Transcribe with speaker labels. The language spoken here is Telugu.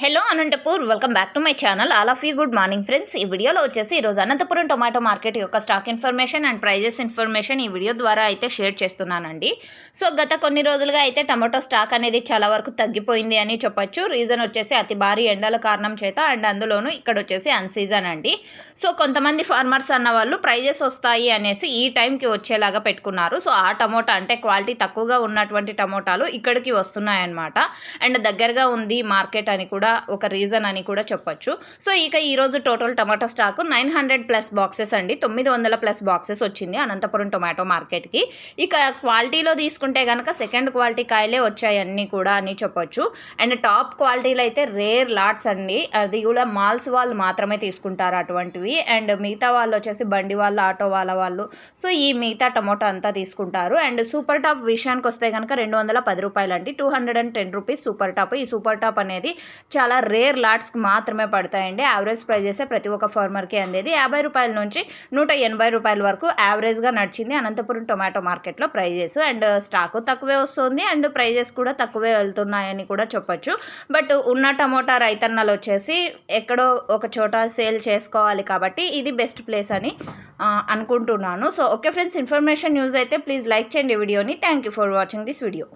Speaker 1: Hello Anantapur welcome back to my channel. All of you good morning friends. ఈ వీడియోలో వచ్చేసి ఈరోజు అనంతపురం టొమాటో మార్కెట్ యొక్క stock information and prices information ఈ వీడియో ద్వారా అయితే షేర్ చేస్తున్నానండి. సో గత కొన్ని రోజులుగా అయితే టమాటో స్టాక్ అనేది చాలా వరకు తగ్గిపోయింది అని చెప్పొచ్చు. రీజన్ వచ్చేసి అతి భారీ ఎండల కారణం చేత అండ్ అందులోనూ ఇక్కడ వచ్చేసి అన్సీజన్ అండి. సో కొంతమంది ఫార్మర్స్ అన్న వాళ్ళు ప్రైజెస్ వస్తాయి అనేసి ఈ టైంకి వచ్చేలాగా పెట్టుకున్నారు. సో ఆ టమోటా అంటే క్వాలిటీ తక్కువగా ఉన్నటువంటి టమోటాలు ఇక్కడికి వస్తున్నాయన్నమాట. అండ్ దగ్గరగా ఉంది మార్కెట్ అని కూడా ఒక రీజన్ అని కూడా చెప్పొచ్చు. సో ఇక ఈరోజు total tomato stock nine hundred plus boxes అండి. తొమ్మిది వందల ప్లస్ బాక్సెస్ వచ్చింది అనంతపురం టొమాటో మార్కెట్కి ఇక క్వాలిటీలో తీసుకుంటే కనుక సెకండ్ క్వాలిటీ కాయలే వచ్చాయి అన్నీ కూడా అని చెప్పొచ్చు. అండ్ టాప్ క్వాలిటీలో అయితే రేర్ లాట్స్ అండి. అది కూడా మాల్స్ వాళ్ళు మాత్రమే తీసుకుంటారు అటువంటివి. అండ్ మిగతా వాళ్ళు వచ్చేసి బండి వాళ్ళు ఆటో వాళ్ళ వాళ్ళు. సో ఈ మిగతా టమోటా అంతా తీసుకుంటారు. అండ్ సూపర్ టాప్ విషయానికి వస్తే కనుక రెండు వందల పది రూపాయలు అండి two hundred and ten rupees super top ఈ సూపర్ టాప్ అనేది చాలా రేర్ లాట్స్కి మాత్రమే పడతాయండి. యావరేజ్ ప్రైజెసే ప్రతి ఒక్క ఫార్మర్కి అందేది. యాభై రూపాయల నుంచి నూట ఎనభై రూపాయల వరకు యావరేజ్గా నడిచింది అనంతపురం టొమాటో మార్కెట్లో ప్రైజెస్ అండ్ స్టాకు తక్కువే వస్తుంది. అండ్ ప్రైజెస్ కూడా తక్కువే వెళ్తున్నాయని కూడా చెప్పొచ్చు. బట్ ఉన్న టమోటా రైతన్నలు వచ్చేసి ఎక్కడో ఒక చోట సేల్ చేసుకోవాలి కాబట్టి ఇది బెస్ట్ ప్లేస్ అని అనుకుంటున్నాను. So okay friends information news అయితే ప్లీజ్ లైక్ చేయండి వీడియోని. Thank you for watching this video